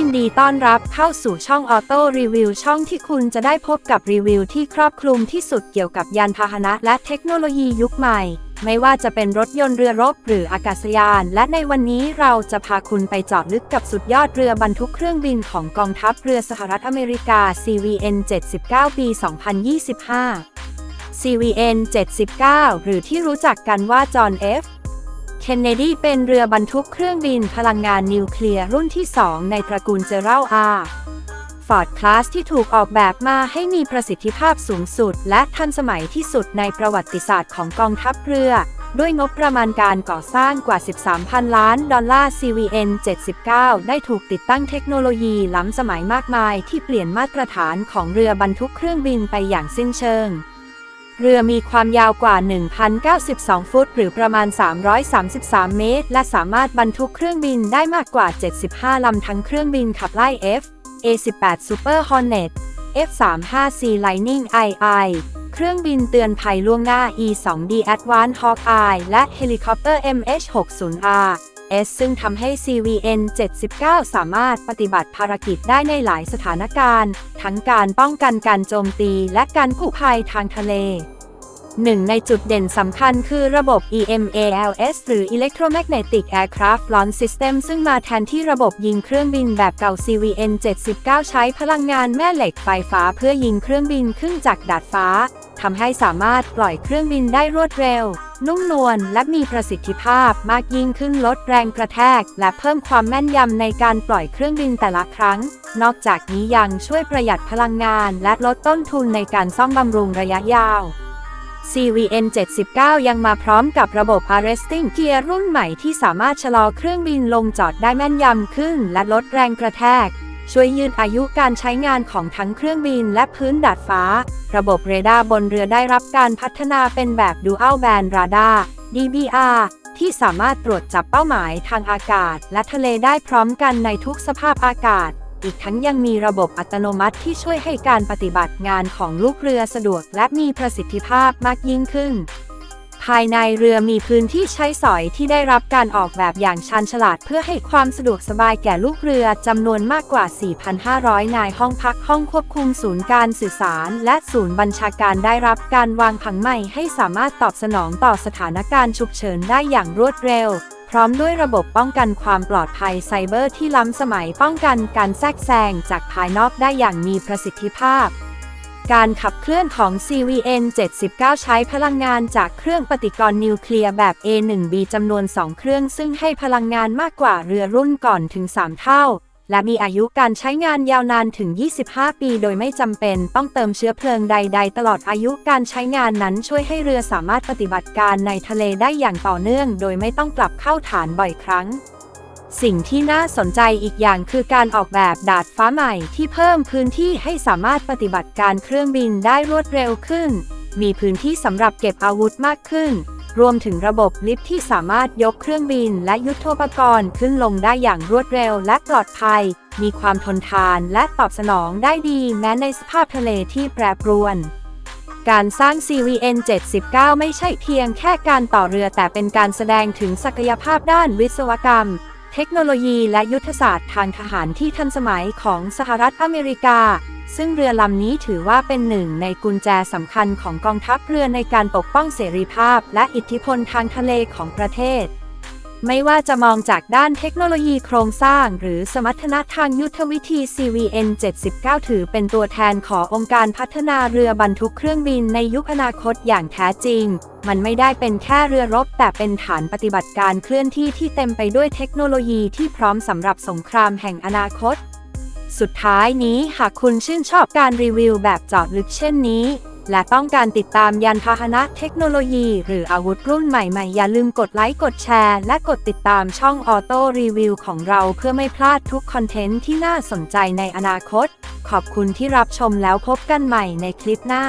ยินดีต้อนรับเข้าสู่ช่องออโต้รีวิวช่องที่คุณจะได้พบกับรีวิวที่ครอบคลุมที่สุดเกี่ยวกับยานพาหนะและเทคโนโลยียุคใหม่ ไม่ว่าจะเป็นรถยนต์เรือรบหรืออากาศยาน และในวันนี้เราจะพาคุณไปเจาะลึกกับสุดยอดเรือบรรทุกเครื่องบินของกองทัพเรือสหรัฐอเมริกา CVN 79 ปี 2025 CVN 79 หรือที่รู้จักกันว่าจอห์น F. เคนเนดีเป็นเรือบรรทุกเครื่องบินพลังงานนิวเคลียร์รุ่นที่ 2 ในตระกูลเจอรัลอาร์ฟอร์ดคลาสที่ถูกออกแบบมาให้มีประสิทธิภาพสูงสุด และทันสมัยที่สุดในประวัติศาสตร์ของกองทัพเรือ ด้วยงบประมาณการก่อสร้างกว่า 13,000 ล้านดอลลาร์ CVN 79 ได้ถูกติดตั้งเทคโนโลยีล้ำสมัยมากมายที่เปลี่ยนมาตรฐานของเรือบรรทุกเครื่องบินไปอย่างสิ้นเชิง เรือมีความยาวกว่า 1,092 ฟุต หรือประมาณ 333 เมตร และสามารถบรรทุกเครื่องบินได้มากกว่า 75 ลำทั้งเครื่องบินขับไล่ F A18 Super Hornet F35C Lightning II เครื่องบินเตือนภัยล่วงหน้า E2D Advanced Hawkeye และเฮลิคอปเตอร์ MH60R S ซึ่งทำให้ CVN 79 สามารถปฏิบัติภารกิจได้ในหลายสถานการณ์ ทั้งการป้องกันการโจมตีและการกู้ภัยทางทะเลหนึ่งในจุดเด่นสำคัญคือระบบ EMALS หรือ Electromagnetic Aircraft Launch System ซึ่งมาแทนที่ระบบยิงเครื่องบินแบบเก่า CVN 79 ใช้พลังงานแม่เหล็กไฟฟ้าเพื่อยิงเครื่องบินขึ้นจากดาดฟ้า ทำให้สามารถปล่อยเครื่องบินได้รวดเร็ว นุ่มนวลและมีประสิทธิภาพมากยิ่งขึ้นลดแรงกระแทก และเพิ่มความแม่นยำในการปล่อยเครื่องบินแต่ละครั้ง นอกจากนี้ยังช่วยประหยัดพลังงาน และลดต้นทุนในการซ่อมบำรุงระยะยาว CVN 79 ยังมาพร้อมกับระบบ Arresting Gear รุ่นใหม่ที่สามารถชะลอเครื่องบินลงจอดได้แม่นยำขึ้น และลดแรงกระแทก ช่วยยืดอายุการใช้งานของทั้งเครื่องบินและพื้นดาดฟ้า ระบบเรดาร์บนเรือได้รับการพัฒนาเป็นแบบ Dual Band Radar DBR ที่สามารถตรวจจับเป้าหมายทางอากาศ และทะเลได้พร้อมกันในทุกสภาพอากาศ อีกทั้งยังมีระบบอัตโนมัติที่ช่วยให้การปฏิบัติงานของลูกเรือสะดวกและมีประสิทธิภาพมากยิ่งขึ้น ภายในเรือมีพื้นที่ใช้สอยที่ได้รับการออกแบบอย่างชาญฉลาดเพื่อให้ความสะดวกสบายแก่ลูกเรือจำนวนมากกว่า 4,500 นายห้องพักห้องควบคุมศูนย์การสื่อสาร และศูนย์บัญชาการได้รับการวางผังใหม่ให้สามารถตอบสนองต่อสถานการณ์ฉุกเฉินได้อย่างรวดเร็วพร้อมด้วยระบบป้องกันความปลอดภัยไซเบอร์ที่ล้ำสมัยป้องกันการแทรกแซงจากภายนอกได้อย่างมีประสิทธิภาพ การขับเคลื่อนของ CVN 79 ใช้พลังงานจากเครื่องปฏิกรณ์นิวเคลียร์แบบ A1B จำนวน 2 เครื่องซึ่งให้พลังงานมากกว่าเรือรุ่นก่อนถึง 3 เท่า และมีอายุการใช้งานยาวนานถึง 25 ปี โดยไม่จำเป็นต้องเติมเชื้อเพลิงใด ๆ ตลอดอายุการใช้งานนั้นช่วยให้เรือสามารถปฏิบัติการในทะเลได้อย่างต่อเนื่อง โดยไม่ต้องกลับเข้าฐานบ่อยครั้ง สิ่งที่น่าสนใจอีกอย่างคือการออกแบบดาดฟ้าใหม่ที่เพิ่มพื้นที่ให้สามารถปฏิบัติการเครื่องบินได้รวดเร็วขึ้น มีพื้นที่สำหรับเก็บอาวุธมากขึ้น รวมถึงระบบลิฟที่สามารถยกเครื่องบินและยุทโธปกรณ์ขึ้นลงได้อย่างรวดเร็วและปลอดภัย มีความทนทานและตอบสนองได้ดีแม้ในสภาพทะเลที่แปรปรวนการสร้าง CVN 79 ไม่ใช่เพียงแค่การต่อเรือแต่เป็นการแสดงถึงศักยภาพด้านวิศวกรรม เทคโนโลยีและยุทธศาสตร์ทางทหารที่ทันสมัยของสหรัฐอเมริกา ซึ่งเรือลำนี้ถือว่าเป็นหนึ่งในกุญแจสำคัญของกองทัพเรือในการปกป้องเสรีภาพ และอิทธิพลทางทะเลของประเทศ ไม่ว่าจะมองจากด้านเทคโนโลยีโครงสร้าง หรือสมรรถนะทางยุทธวิธี CVN 79 ถือเป็นตัวแทนขององค์การพัฒนาเรือบรรทุกเครื่องบินในยุคอนาคตอย่างแท้จริง มันไม่ได้เป็นแค่เรือรบ แต่เป็นฐานปฏิบัติการเคลื่อนที่ที่เต็มไปด้วยเทคโนโลยีที่พร้อมสำหรับสงครามแห่งอนาคต สุดท้ายนี้หากคุณชื่นชอบการรีวิวแบบเจาะลึกเช่นนี้ และต้องการติดตามยานพาหนะเทคโนโลยี หรืออาวุธรุ่นใหม่ๆ อย่าลืมกดไลค์ กดแชร์ และกดติดตามช่องออโต้รีวิวของเราเพื่อไม่พลาดทุกคอนเทนต์ที่น่าสนใจในอนาคต ขอบคุณที่รับชมแล้วพบกันใหม่ในคลิปหน้า